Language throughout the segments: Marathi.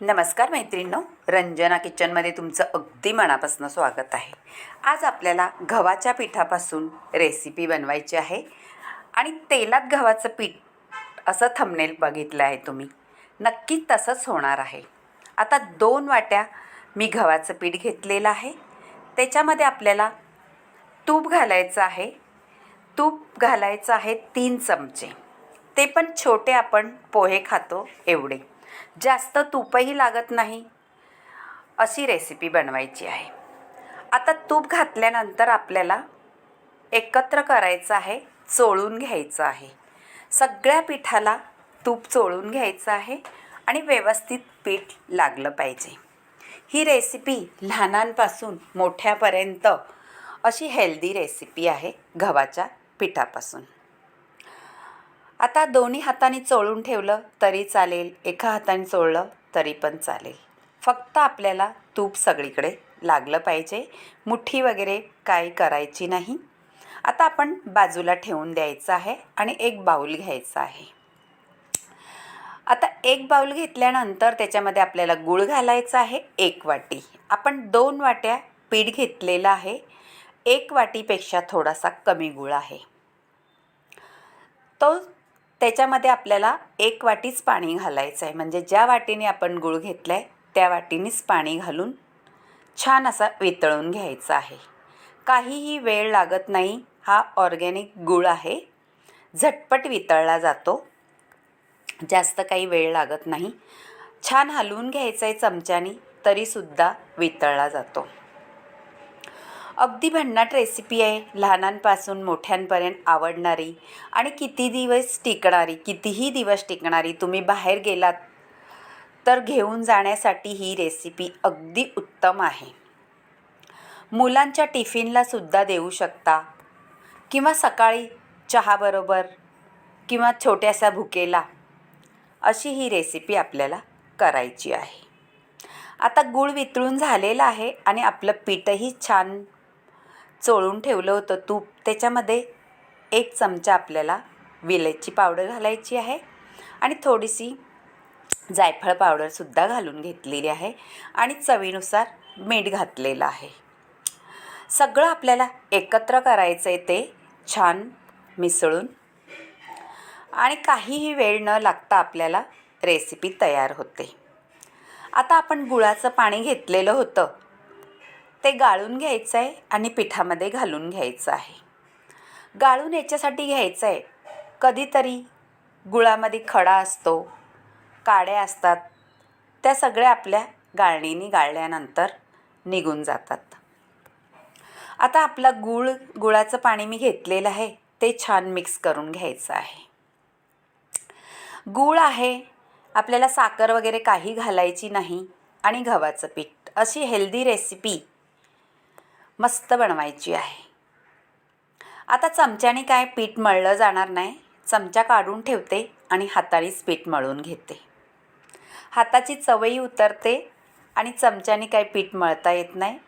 नमस्कार मैत्रिणींनो. रंजना किचनमध्ये तुमचं अगदी मनापासून स्वागत आहे. आज आपल्याला गव्हाच्या पिठापासून रेसिपी बनवायची आहे. आणि तेलात गव्हाचं पीठ असं थंबनेल बघितलं आहे तुम्ही. नक्की तसंच होणार आहे. आता दोन वाट्या मी गव्हाचं पीठ घेतलेलं आहे. त्याच्यामध्ये आपल्याला तूप घालायचं आहे. तूप घालायचं आहे तीन चमचे. ते पण छोटे आपण पोहे खातो एवढे. जास्त तूपही लागत नाही. अशी रेसिपी बनवायची आहे. आता तूप घातल्यानंतर आपल्याला एकत्र करायचं आहे चोळून घ्यायचं आहे. सगळ्या पिठाला तूप चोळून घ्यायचं आहे आणि व्यवस्थित पीठ लागलं पाहिजे. ही रेसिपी लहानांपासून मोठ्यापर्यंत अशी हेल्दी रेसिपी आहे गव्हाच्या पिठापासून. आता दोन्ही हाताने चोळून ठेवलं तरी चालेल एका हाताने चोळलं तरी पण चालेल. फक्त आपल्याला तूप सगळीकडे लागलं पाहिजे मुठ्ठी वगैरे काही करायची नाही. आता आपण बाजूला ठेवून द्यायचं आहे आणि एक बाऊल घ्यायचा आहे. आता एक बाऊल घेतल्यानंतर त्याच्यामध्ये आपल्याला गूळ घालायचा आहे एक वाटी. आपण दोन वाट्या पीठ घेतलेलं आहे एक वाटीपेक्षा थोडासा कमी गूळ आहे. तो त्याच्यामध्ये आपल्याला एक वाटीच पाणी घालायचं आहे म्हणजे ज्या वाटीने आपण गूळ घेतला आहे त्या वाटीनेच पाणी घालून छान असा वितळून घ्यायचा आहे. काहीही वेळ लागत नाही. हा ऑर्गॅनिक गूळ आहे. झटपट वितळला जातो. जास्त काही वेळ लागत नाही. छान हलवून घ्यायचं आहे चमच्यानी तरीसुद्धा वितळला जातो. अगदी भन्नाट रेसिपी आहे. लहानांपासून मोठ्यांपर्यंत आवडणारी आणि किती दिवस टिकणारी कितीही दिवस टिकणारी तुम्ही बाहेर गेलात तर घेऊन जाण्यासाठी ही रेसिपी अगदी उत्तम आहे. मुलांच्या टिफिनला सुद्धा देऊ शकता किंवा सकाळी चहाबरोबर किंवा छोट्याशा भुकेला अशी ही रेसिपी आपल्याला करायची आहे. आता गूळ वितळून झालेलं आहे आणि आपलं पीठही छान चोळून ठेवलं होतं तूप. त्याच्यामध्ये एक चमचा आपल्याला विलायची पावडर घालायची आहे आणि थोडीशी जायफळ पावडरसुद्धा घालून घेतलेली आहे आणि चवीनुसार मीठ घातलेलं आहे. सगळं आपल्याला एकत्र करायचं आहे ते छान मिसळून. आणि काहीही वेळ न लागता आपल्याला रेसिपी तयार होते. आता आपण गुळाचं पाणी घेतलेलं होतं. ते गाळून घ्यायचं आहे आणि पिठामध्ये घालून घ्यायचं आहे. गाळून याच्यासाठी घ्यायचं आहे कधीतरी गुळामध्ये खडा असतो काड्या असतात त्या सगळ्या आपल्या गाळणीने गाळल्यानंतर निघून जातात. आता आपला गुळ गुळाचं पाणी मी घेतलेलं आहे ते छान मिक्स करून घ्यायचं आहे. गूळ आहे आपल्याला साखर वगैरे काही घालायची नाही आणि गव्हाचं पीठ. अशी हेल्दी रेसिपी मस्त बनवायची आहे. आता चमच्याने काय पीठ मळलं जाणार नाही. चमचा काढून ठेवते आणि हातानेच पीठ मळून घेते. हाताची चवई उतरते आणि चमच्याने काय पीठ मळता येत नाही.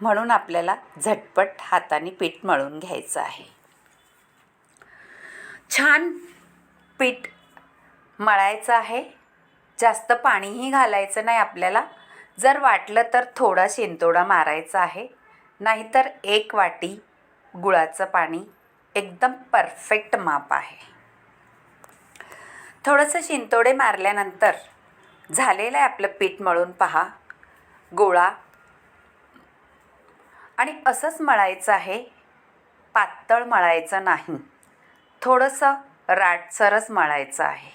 म्हणून आपल्याला झटपट हाताने पीठ मळून घ्यायचं आहे. छान पीठ मळायचं आहे. जास्त पाणीही घालायचं नाही आपल्याला. जर वाटलं तर थोडा शेंतोडा मारायचा आहे. नाहीतर एक वाटी गुळाचं पाणी एकदम परफेक्ट माप आहे. थोडंसं शिंतोडे मारल्यानंतर झालेलं आहे आपलं पीठ मळून पहा. गोळा. आणि असंच मळायचं आहे. पातळ मळायचं नाही. थोडंसं राटसरच मळायचं आहे.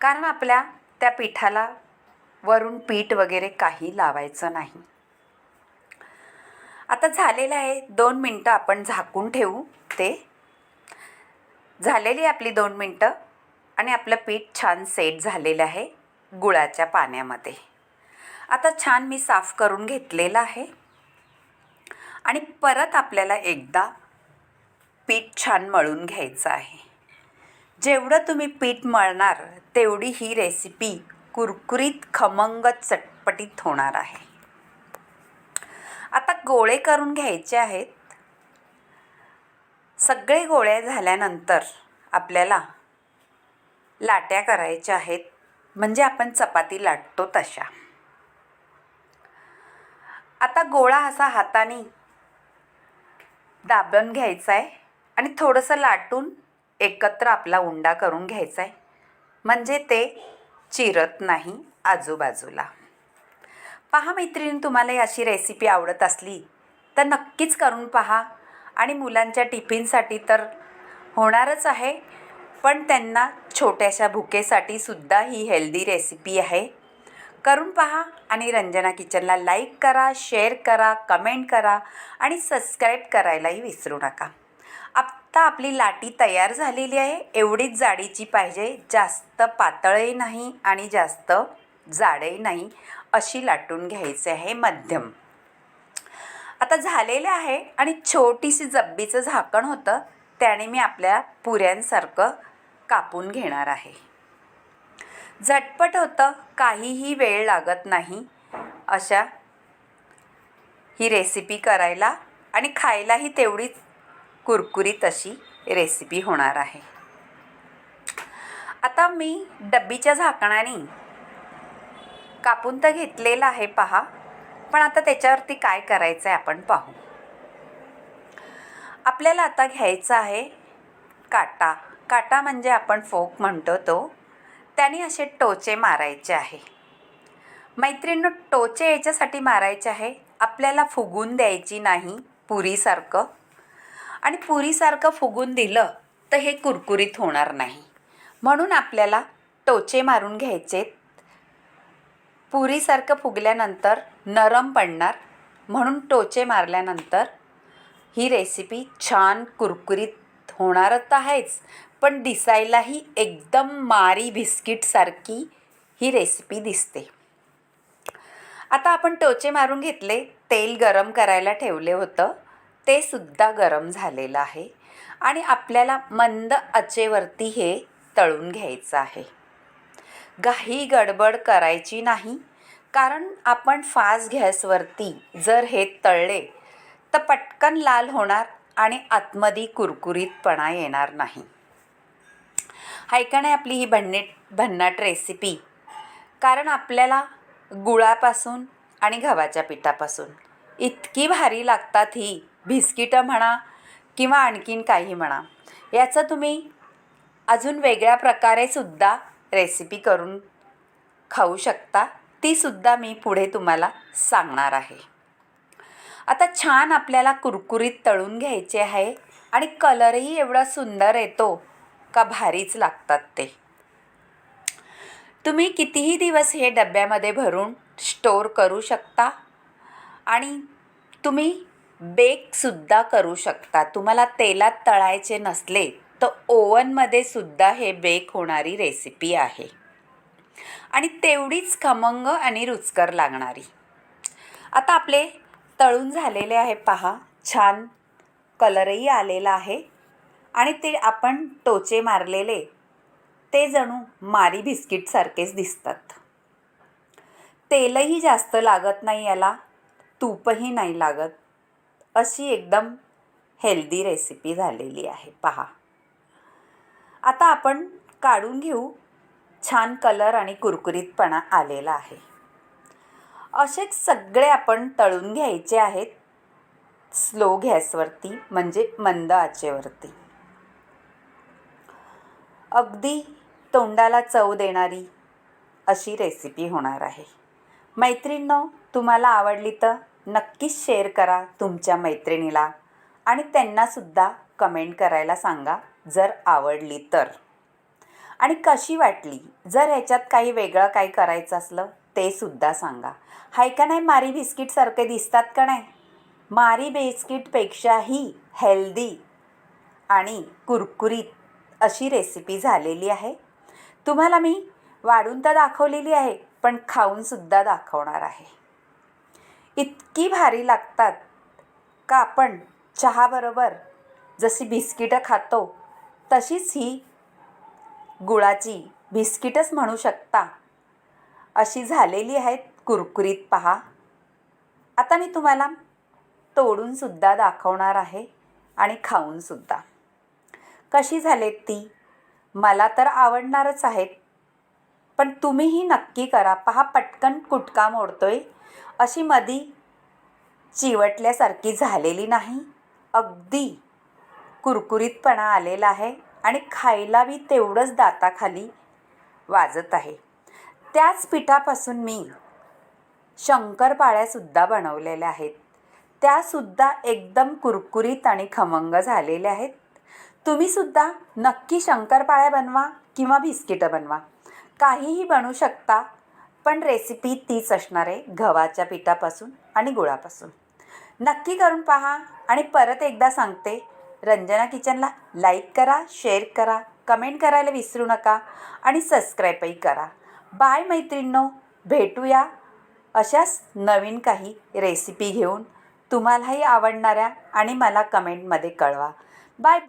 कारण आपल्या त्या पिठाला वरून पीठ वगैरे काही लावायचं नाही. आता झालेलं आहे दोन मिनटं आपण झाकून ठेवू ते. झालेली आपली दोन मिनटं आणि आपलं पीठ छान सेट झालेलं आहे गुळाच्या पाण्यामध्ये. आता छान मी साफ करून घेतलेलं आहे. आणि परत आपल्याला एकदा पीठ छान मळून घ्यायचं आहे. जेवढं तुम्ही पीठ मळणार तेवढी ही रेसिपी कुरकुरीत खमंग चटपटीत होणार आहे. आता गोळे करून घ्यायचे आहेत. सगळे गोळे झाल्यानंतर आपल्याला लाट्या करायच्या आहेत. म्हणजे आपण चपाती लाटतो तशा. आता गोळा असा हाताने दाबून घ्यायचा आहे आणि थोडंसं लाटून एकत्र आपला उंडा करून घ्यायचा आहे. म्हणजे ते चिरत नाही आजूबाजूला. पहा मैत्रिणी तुम्हाला अशी रेसिपी आवडत असली तर नक्कीच करून पहा. आणि मुलांच्या टिफिनसाठी तर होणारच आहे पण त्यांना छोट्याशा भुकेसाठी सुद्धा ही हेल्दी रेसिपी आहे. करून पहा आणि रंजना किचनला लाईक करा शेअर करा कमेंट करा आणि सबस्क्राईब करायलाही विसरू नका. आत्ता आपली लाटी तयार झालेली आहे. एवढीच जाडीची पाहिजे. जास्त पातळही नाही आणि जास्त जाडही नाही. अशी लाटून घ्यायची आहे मध्यम. आता झालेलं आहे आणि छोटीशी जब्बीचं झाकण होतं त्याने मी आपल्या पुऱ्यांसारखं कापून घेणार आहे. झटपट होतं काहीही वेळ लागत नाही अशा ही रेसिपी करायला आणि खायलाही तेवढीच कुरकुरीत अशी रेसिपी होणार आहे. आता मी डब्बीच्या झाकणाने कापून तर घेतलेलं आहे पहा. पण आता त्याच्यावरती काय करायचं आहे आपण पाहू. आपल्याला आता घ्यायचा आहे काटा. काटा म्हणजे आपण फोक म्हणतो तो. त्याने असे टोचे मारायचे आहे. मैत्रिणी टोचे याच्यासाठी मारायचे आहे. आपल्याला फुगून द्यायची नाही पुरीसारखं. आणि पुरीसारखं फुगून दिलं तर हे कुरकुरीत होणार नाही. म्हणून आपल्याला टोचे मारून घ्यायचे पुरीसारखं फुगल्यानंतर नरम पडणार म्हणून टोचे मारल्यानंतर ही रेसिपी छान कुरकुरीत होणारच आहेच. पण दिसायलाही एकदम मारी बिस्किटसारखी ही रेसिपी दिसते. आता आपण टोचे मारून घेतले तेल गरम करायला ठेवले होतं ते सुद्धा गरम झालेलं आहे. आणि आपल्याला मंद आचेवरती हे तळून घ्यायचं आहे. घाई गडबड करायची नाही. कारण आपण फास्ट गॅसवरती जर हे तळले तर पटकन लाल होणार आणि आतमध्ये कुरकुरीतपणा येणार नाही. ऐकणे नाही आपली ही भन्नेट भन्नाट रेसिपी कारण आपल्याला गुळापासून आणि गव्हाच्या पिठापासून इतकी भारी लागतात ही. बिस्किटं म्हणा किंवा आणखीन काही म्हणा. याचं तुम्ही अजून वेगळ्या प्रकारे सुद्धा रेसिपी करून खाऊ शकता तीसुद्धा मी पुढे तुम्हाला सांगणार आहे. आता छान आपल्याला कुरकुरीत तळून घ्यायचे आहे आणि कलरही एवढा सुंदर येतो का भारीच लागतात ते. तुम्ही कितीही दिवस हे डब्यामध्ये भरून स्टोर करू शकता आणि तुम्ही बेकसुद्धा करू शकता. तुम्हाला तेलात तळायचे नसले तर ओवनमध्ये सुद्धा हे बेक होणारी रेसिपी आहे. आणि तेवढीच खमंग आणि रुचकर लागणारी. आता आपले तळून झालेले आहे पहा छान कलरही आलेला आहे. आणि ते आपण टोचे मारलेले ते जणू मारी बिस्किटसारखेच दिसतात. तेलही जास्त लागत नाही याला तूपही नाही लागत. अशी एकदम हेल्दी रेसिपी झालेली आहे पहा. आता आपण काढून घेऊ. छान कलर आणि कुरकुरीतपणा आलेला आहे. असेच सगळे आपण तळून घ्यायचे आहेत. स्लो गॅसवरती म्हणजे मंद आचेवरती. अगदी तोंडाला चव देणारी अशी रेसिपी होणार आहे. मैत्रिणींनो तुम्हाला आवडली तर नक्कीच शेअर करा तुमच्या मैत्रिणीला आणि त्यांनासुद्धा कमेंट करायला सांगा. जर आवडली तर. आणि कशी वाटली? जर ह्याच्यात काही वेगळं काही करायचं असलं ते सुद्धा सांगा. हाय का नाही मारी बिस्किटसारखे दिसतात का नाही? मारी बिस्किटपेक्षाही हेल्दी आणि कुरकुरीत अशी रेसिपी झालेली आहे. तुम्हाला मी वाढून तर दाखवलेली आहे पण खाऊनसुद्धा दाखवणार आहे. इतकी भारी लागतात का आपण चहाबरोबर जशी बिस्किटं खातो तशीच ही गुळाची बिस्किटच म्हणू शकता. अशी झालेली आहेत कुरकुरीत पहा. आता मी तुम्हाला तोडूनसुद्धा दाखवणार आहे आणि खाऊनसुद्धा कशी झालेत ती? मला तर आवडणारच आहेत. पण तुम्हीही नक्की करा. पहा पटकन कुटका मोडतोय. अशी मधी चिवटल्यासारखी झालेली नाही. अगदी. कुरकुरीतपणा आलेला आहे आणि खायला बी तेवढंच दाताखाली वाजत आहे. त्याच पिठापासून मी शंकरपाळ्यासुद्धा बनवलेल्या आहेत. त्यासुद्धा एकदम कुरकुरीत आणि खमंग झालेल्या आहेत. तुम्हीसुद्धा नक्की शंकरपाळ्या बनवा किंवा बिस्किटं बनवा. काहीही बनवू शकता पण रेसिपी तीच असणार आहे गव्हाच्या पिठापासून आणि गुळापासून. नक्की करून पहा आणि परत एकदा सांगते रंजना किचनला लाईक करा शेअर करा कमेंट करायला विसरू नका आणि सबस्क्राईबही करा. बाय मैत्रिणींनो भेटूया अशाच नवीन काही रेसिपी घेऊन. तुम्हालाही आवडणाऱ्या आणि मला कमेंटमध्ये कळवा. बाय.